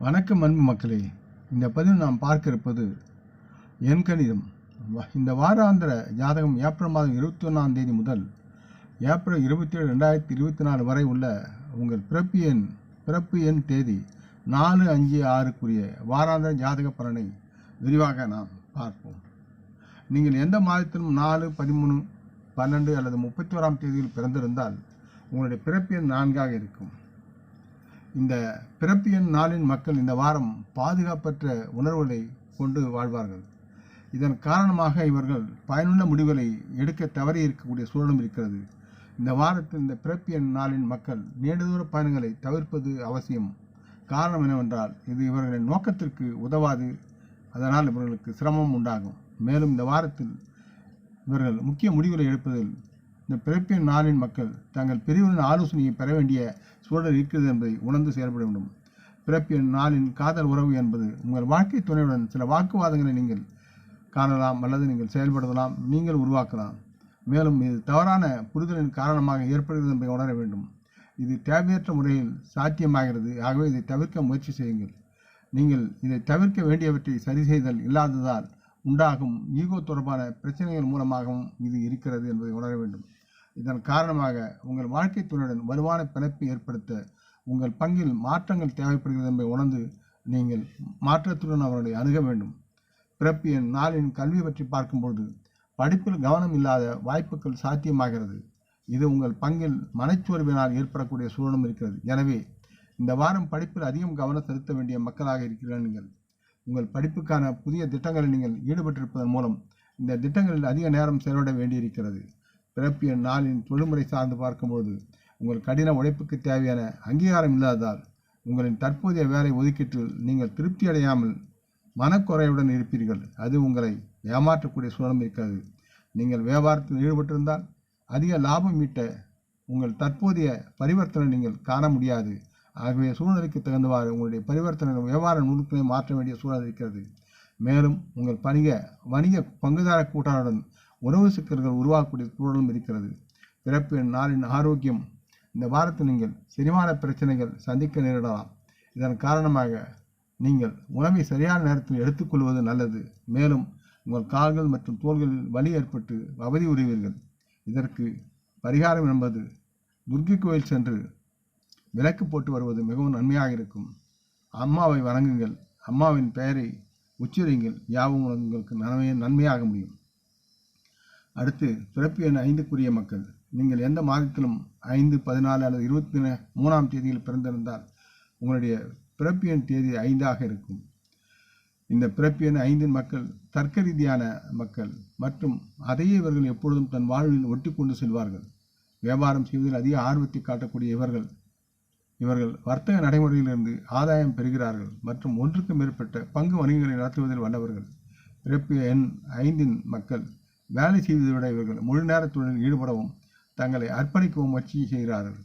வணக்கம் அன்பு மக்களே. இந்த பதிவில் நாம் பார்க்க இருப்பது எண்கணிதம் வ- இந்த வாராந்திர ஜாதகம் ஏப்ரல் மாதம் இருபத்தி ஒன்றாம் தேதி முதல் ஏப்ரல் இருபத்தி ஏழு ரெண்டாயிரத்தி இருபத்தி நாலு வரை உள்ள உங்கள் பிறப்பு எண் பிறப்பு எண் தேதி நாலு அஞ்சு ஆறுக்குரிய வாராந்திர ஜாதக பலனை விரிவாக நாம் பார்ப்போம். நீங்கள் எந்த மாதத்திலும் நாலு பதிமூணு பன்னெண்டு அல்லது முப்பத்தி ஓராம் தேதியில் பிறந்திருந்தால் உங்களுடைய பிறப்பு எண் நான்காக இருக்கும். இந்த பிறப்பு எண் நாளின் மக்கள் இந்த வாரம் பாதுகாப்பற்ற உணர்வுகளை கொண்டு வாழ்வார்கள். இதன் காரணமாக இவர்கள் பயனுள்ள முடிவுகளை எடுக்க தவறி இருக்கக்கூடிய சூழலும் இருக்கிறது. இந்த வாரத்தில் இந்த பிறப்பு எண் நாளின் மக்கள் நீண்டதூர பயணங்களை தவிர்ப்பது அவசியம். காரணம் என்னவென்றால் இது இவர்களின் நோக்கத்திற்கு உதவாது. அதனால் இவர்களுக்கு சிரமம் உண்டாகும். மேலும் இந்த வாரத்தில் இவர்கள் முக்கிய முடிவுகளை எடுப்பதில் இந்த பிறப்பின் நாளின் மக்கள் தங்கள் பிரிவின் ஆலோசனையை பெற வேண்டிய சூழல் இருக்கிறது என்பதை உணர்ந்து செயல்பட வேண்டும். பிறப்பின் நாளின் காதல் உறவு என்பது உங்கள் வாழ்க்கை துணையுடன் சில வாக்குவாதங்களை நீங்கள் காணலாம் அல்லது நீங்கள் செயல்படுத்தலாம் நீங்கள் உருவாக்கலாம். மேலும் இது தவறான புரிதலின் காரணமாக ஏற்படுகிறது என்பதை உணர வேண்டும். இது தேவையற்ற முறையில் சாத்தியமாகிறது. ஆகவே இதை தவிர்க்க முயற்சி செய்யுங்கள். நீங்கள் இதை தவிர்க்க வேண்டியவற்றை சரி செய்தல் இல்லாததால் உண்டாகும் ஈகோ தொடர்பான பிரச்சனைகள் மூலமாகவும் இது இருக்கிறது என்பதை உணர வேண்டும். இதன் காரணமாக உங்கள் வாழ்க்கை துறையுடன் வலுவான பிணைப்பை ஏற்படுத்த உங்கள் பங்கில் மாற்றங்கள் தேவைப்படுகிறது என்பதை உணர்ந்து நீங்கள் மாற்றத்துடன் அவர்களை அணுக வேண்டும். பிறப்பு என் நாளின் கல்வி பற்றி பார்க்கும்போது படிப்பில் கவனம் இல்லாத வாய்ப்புகள் சாத்தியமாகிறது. இது உங்கள் பங்கில் மனச்சோர்வினால் ஏற்படக்கூடிய சூழலும் இருக்கிறது. எனவே இந்த வாரம் படிப்பில் அதிகம் கவனம் செலுத்த வேண்டிய மக்களாக இருக்கிறீர்கள் நீங்கள். உங்கள் படிப்புக்கான புதிய திட்டங்களில் நீங்கள் ஈடுபட்டிருப்பதன் மூலம் இந்த திட்டங்களில் அதிக நேரம் செலவிட வேண்டியிருக்கிறது. பிறப்பிய நாளின் தொழில்முறை சார்ந்து பார்க்கும்போது உங்கள் கடின உழைப்புக்கு தேவையான அங்கீகாரம் இல்லாததால் உங்களின் தற்போதைய வேலை ஒதுக்கீட்டில் நீங்கள் திருப்தி அடையாமல் மனக்குறையுடன் இருப்பீர்கள். அது உங்களை ஏமாற்றக்கூடிய சூழலும் இருக்கிறது நீங்கள் வியாபாரத்தில் ஈடுபட்டிருந்தால் அதிக லாபம் ஈட்ட உங்கள் தற்போதைய பரிவர்த்தனை நீங்கள் காண முடியாது. ஆகவே சூழ்நிலைக்கு தகுந்தவாறு உங்களுடைய பரிவர்த்தனை வியாபார நுணுக்களை மாற்ற வேண்டிய சூழல் இருக்கிறது. மேலும் உங்கள் பணிக வணிக பங்குதார கூட்டாளருடன் உறவு சிக்கல்கள் உருவாக்கக்கூடிய சூழலும் இருக்கிறது. பிறப்பு நாளின் ஆரோக்கியம். இந்த வாரத்தில் நீங்கள் செரிமான பிரச்சனைகள் சந்திக்க நேரிடலாம். இதன் காரணமாக நீங்கள் உணவை சரியான நேரத்தில் எடுத்துக்கொள்வது நல்லது. மேலும் உங்கள் கால்கள் மற்றும் தோள்களில் வலி ஏற்பட்டு அவதி உறுவீர்கள் இதற்கு பரிகாரம் என்பது துர்கி கோயில் சென்று விளக்கு போட்டு வருவது மிகவும் நன்மையாக இருக்கும். அம்மாவை வணங்குங்கள். அம்மாவின் பெயரை உச்சரியுங்கள். யாவும் உங்களுக்கு நன்மை நன்மையாக முடியும். அடுத்து பிறப்பு எண் ஐந்துக்குரிய மக்கள். நீங்கள் எந்த மாதத்திலும் ஐந்து பதினாலு அல்லது இருபத்தி மூணாம் தேதியில் பிறந்திருந்தால் உங்களுடைய பிறப்பு எண் தேதி ஐந்தாக இருக்கும். இந்த பிறப்பு எண் ஐந்தின் மக்கள் தர்க்க ரீதியான மக்கள் மற்றும் அதையே இவர்கள் எப்பொழுதும் தன் வாழ்வில் ஒட்டி கொண்டு செல்வார்கள். வியாபாரம் செய்வதில் அதிக ஆர்வத்தை காட்டக்கூடிய இவர்கள் இவர்கள் வர்த்தக நடைமுறையிலிருந்து ஆதாயம் பெறுகிறார்கள் மற்றும் ஒன்றுக்கு மேற்பட்ட பங்கு வணிகங்களை நடத்துவதில் வல்லவர்கள். பிறப்பு எண் ஐந்தின் மக்கள் வேலை செய்வதை விட இவர்கள் முழு நேர தொழிலில் ஈடுபடவும் தங்களை அர்ப்பணிக்கவும் முயற்சி செய்கிறார்கள்.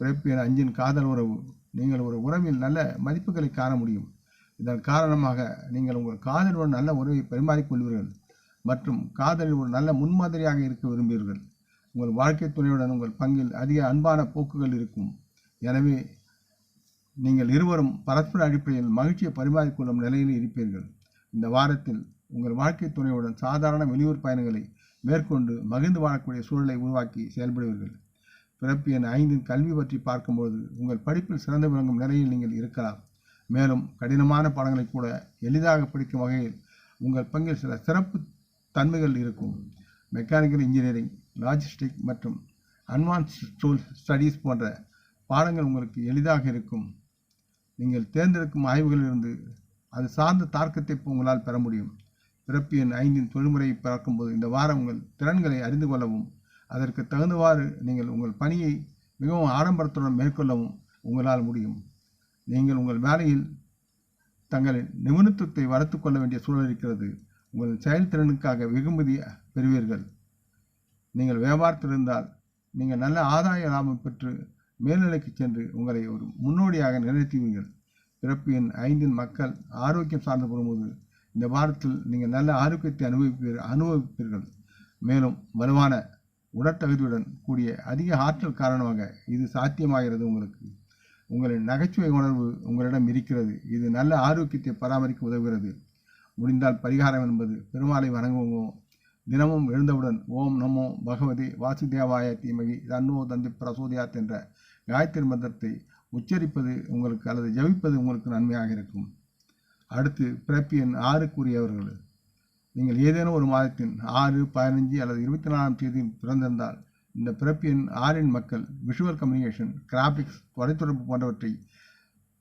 பிறப்பு என அஞ்சின் காதல் உறவு நீங்கள் ஒரு உறவில் நல்ல மதிப்புகளை காண முடியும். இதன் காரணமாக நீங்கள் உங்கள் காதலுடன் நல்ல உறவை பரிமாறிக்கொள்வீர்கள் மற்றும் காதலில் ஒரு நல்ல முன்மாதிரியாக இருக்க விரும்புவீர்கள். உங்கள் வாழ்க்கை துணையுடன் உங்கள் பங்கில் அதிக அன்பான போக்குகள் இருக்கும். எனவே நீங்கள் இருவரும் பரஸ்பர அடிப்படையில் மகிழ்ச்சியை பரிமாறிக்கொள்ளும் நிலையில் இருப்பீர்கள். இந்த வாரத்தில் உங்கள் வாழ்க்கை துணையுடன் சாதாரண வெளியூர் பயணங்களை மேற்கொண்டு மகிழ்ந்து வாழக்கூடிய சூழலை உருவாக்கி செயல்படுவீர்கள். பிறப்பு என் ஐந்தின் கல்வி பற்றி பார்க்கும்போது உங்கள் படிப்பில் சிறந்து விளங்கும் நிலையில் நீங்கள் இருக்கலாம். மேலும் கடினமான பாடங்களை கூட எளிதாக படிக்கும் வகையில் உங்கள் பங்கில் சில சிறப்பு தன்மைகள் இருக்கும். மெக்கானிக்கல் இன்ஜினியரிங் லாஜிஸ்டிக் மற்றும் அட்வான்ஸ் ஸ்டூல் ஸ்டடீஸ் போன்ற பாடங்கள் உங்களுக்கு எளிதாக இருக்கும். நீங்கள் தேர்ந்தெடுக்கும் ஆய்வுகளிலிருந்து அது சார்ந்த தாக்கத்தை உங்களால் பெற முடியும். பிறப்பு எண் ஐந்தின் தொழில்முறையை பார்க்கும்போது இந்த வாரம் உங்கள் திறன்களை அறிந்து கொள்ளவும் அதற்கு தகுந்தவாறு நீங்கள் உங்கள் பணியை மிகவும் ஆடம்பரத்துடன் மேற்கொள்ளவும் உங்களால் முடியும். நீங்கள் உங்கள் வேலையில் தங்களின் நிபுணத்துவத்தை வளர்த்து கொள்ள வேண்டிய சூழல் இருக்கிறது. உங்கள் செயல்திறனுக்காக வெகுமதி பெறுவீர்கள். நீங்கள் வியாபாரத்தில் இருந்தால் நீங்கள் நல்ல ஆதாய லாபம் பெற்று மேல்நிலைக்கு சென்று உங்களை ஒரு முன்னோடியாக நிலைத்துவீர்கள் பிறப்பு எண் ஐந்தின் மக்கள் ஆரோக்கியம் சார்ந்து வரும்போது இந்த வாரத்தில் நீங்கள் நல்ல ஆரோக்கியத்தை அனுபவிப்பீர்கள் அனுபவிப்பீர்கள். மேலும் வலுவான உடற்தகுதியுடன் கூடிய அதிக ஆற்றல் காரணமாக இது சாத்தியமாகிறது உங்களுக்கு. உங்களின் நகைச்சுவை உணர்வு உங்களிடம் இருக்கிறது. இது நல்ல ஆரோக்கியத்தை பராமரிக்க உதவுகிறது. முடிந்தால் பரிகாரம் என்பது பெருமாளை வணங்குவோம் தினமும் எழுந்தவுடன் ஓம் நமோ பகவதி வாசுதேவாய தீமகி தன்னோ தந்தி பிரசோதியாத் என்ற காயத்ரி மந்திரத்தை உச்சரிப்பது உங்களுக்கு அல்லது ஜபிப்பது உங்களுக்கு நன்மையாக இருக்கும். அடுத்து பிறப்பு எண் ஆறுக்குரியவர்கள் நீங்கள் ஏதேனும் ஒரு மாதத்தின் ஆறு பதினஞ்சு அல்லது இருபத்தி நாலாம் தேதி பிறந்திருந்தால் இந்த பிறப்பு எண் ஆறின் மக்கள் விஷுவல் கம்யூனிகேஷன் கிராபிக்ஸ் தொலைத்தொடர்பு போன்றவற்றை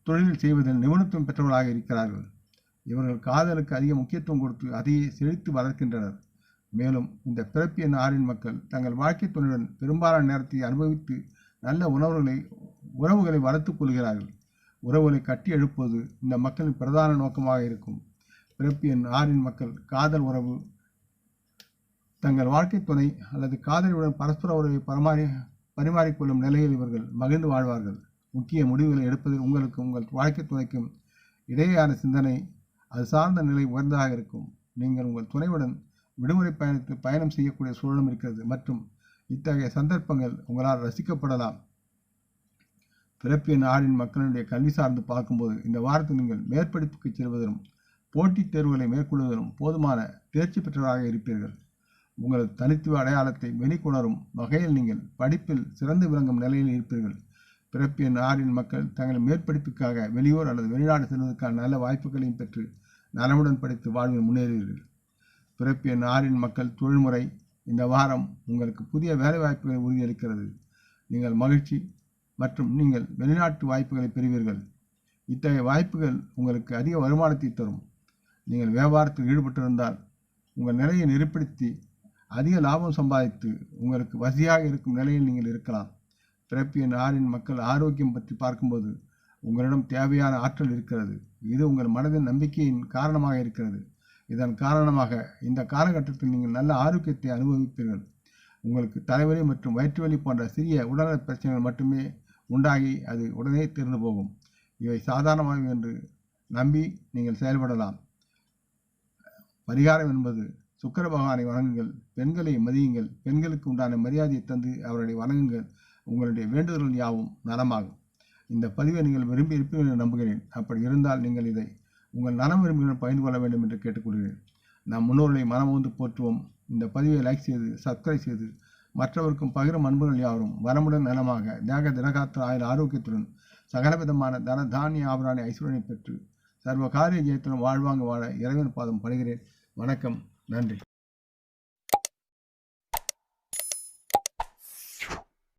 தொழிலில் செய்வதில் நிபுணத்துவம் பெற்றவர்களாக இருக்கிறார்கள். இவர்கள் காதலுக்கு அதிக முக்கியத்துவம் கொடுத்து அதையே செழித்து வளர்க்கின்றனர். மேலும் இந்த பிறப்பு எண் ஆறின் மக்கள் தங்கள் வாழ்க்கை துணையுடன் பெரும்பாலான நேரத்தை அனுபவித்து நல்ல உணவுகளை உறவுகளை வளர்த்துக் கொள்கிறார்கள். உறவுகளை கட்டி எழுப்புவது இந்த மக்களின் பிரதான நோக்கமாக இருக்கும். பிறப்பு எண் ஆறின் மக்கள் காதல் உறவு தங்கள் வாழ்க்கை துணை அல்லது காதலியுடன் பரஸ்பர உறவை பரிமாறி பரிமாறிக்கொள்ளும் நிலையில் இவர்கள் மகிழ்ந்து வாழ்வார்கள். முக்கிய முடிவுகளை எடுப்பதில் உங்களுக்கு உங்கள் வாழ்க்கை துணைக்கும் இடையேயான சிந்தனை அது சார்ந்த நிலை உயர்ந்ததாக இருக்கும். நீங்கள் உங்கள் துணையுடன் விடுமுறை பயணத்து பயணம் செய்யக்கூடிய சூழலும் இருக்கிறது. மற்றும் இத்தகைய சந்தர்ப்பங்கள் உங்களால் ரசிக்கப்படலாம். பிறப்பிய நாடின் மக்களுடைய கல்வி சார்ந்து பார்க்கும்போது இந்த வாரத்தில் நீங்கள் மேற்படிப்புக்கு செல்வதிலும் போட்டித் தேர்வுகளை மேற்கொள்வதிலும் போதுமான தேர்ச்சி பெற்றவராக இருப்பீர்கள். உங்களது தனித்துவ அடையாளத்தை வெளிக்கொணரும் வகையில் நீங்கள் படிப்பில் சிறந்து விளங்கும் நிலையில் இருப்பீர்கள். பிறப்பிய நாடின் மக்கள் தங்கள் மேற்படிப்புக்காக வெளியூர் அல்லது வெளிநாடு செல்வதற்கான நல்ல வாய்ப்புகளையும் பெற்று நலமுடன் படித்து வாழ்வில் முன்னேறுவீர்கள். பிறப்பிய நாடின் மக்கள் தொழில்முறை இந்த வாரம் உங்களுக்கு புதிய வேலைவாய்ப்புகளை உறுதியளிக்கிறது. நீங்கள் மகிழ்ச்சி மற்றும் நீங்கள் வெளிநாட்டு வாய்ப்புகளை பெறுவீர்கள். இத்தகைய வாய்ப்புகள் உங்களுக்கு அதிக வருமானத்தை தரும். நீங்கள் வியாபாரத்தில் ஈடுபட்டிருந்தால் உங்கள் நிலையை நெறிப்படுத்தி அதிக லாபம் சம்பாதித்து உங்களுக்கு வசதியாக இருக்கும் நிலையில் நீங்கள் இருக்கலாம். பிறப்பின் ஆறின் மக்கள் ஆரோக்கியம் பற்றி பார்க்கும்போது உங்களிடம் தேவையான ஆற்றல் இருக்கிறது. இது உங்கள் மனதின் நம்பிக்கையின் காரணமாக இருக்கிறது. இதன் காரணமாக இந்த காலகட்டத்தில் நீங்கள் நல்ல ஆரோக்கியத்தை அனுபவிப்பீர்கள். உங்களுக்கு தலைவலி மற்றும் வயிற்றுவலி போன்ற சிறிய உடல்நல பிரச்சனைகள் மட்டுமே உண்டாகி அது உடனே தீர்ந்து போகும். இவை சாதாரணமானவை என்று நம்பி நீங்கள் செயல்படலாம். பரிகாரம் என்பது சுக்கர பகவானை வணங்குங்கள் பெண்களை மதியுங்கள் பெண்களுக்கு உண்டான மரியாதையை தந்து அவர்களை வணங்குங்கள். உங்களுடைய வேண்டுதல்கள் யாவும் நலமாகும். இந்த பதிவை நீங்கள் விரும்பி இருப்பீர்கள் என்று நம்புகிறேன். அப்படி இருந்தால் நீங்கள் இதை உங்கள் நலம் விரும்புகிறேன் பகிர்ந்து கொள்ள வேண்டும் என்று கேட்டுக்கொள்கிறேன். நம் முன்னோர்களை மனமுந்து போற்றுவோம். இந்த பதிவை லைக் செய்து சப்ஸ்கிரைப் செய்து மற்றவருக்கும் பகிரும் அன்புகள் யாவரும். வனமுடன் நலமாக தேக தினகாத்திர ஆயுள் ஆரோக்கியத்துடன் சகலவிதமான தன தானிய ஆபராணி ஐஸ்வர்யனை பெற்று சர்வ காரிய ஜெயத்துடன் வாழ்வாங்க வாழ இறைவன் பாதம் படுகிறேன். வணக்கம். நன்றி.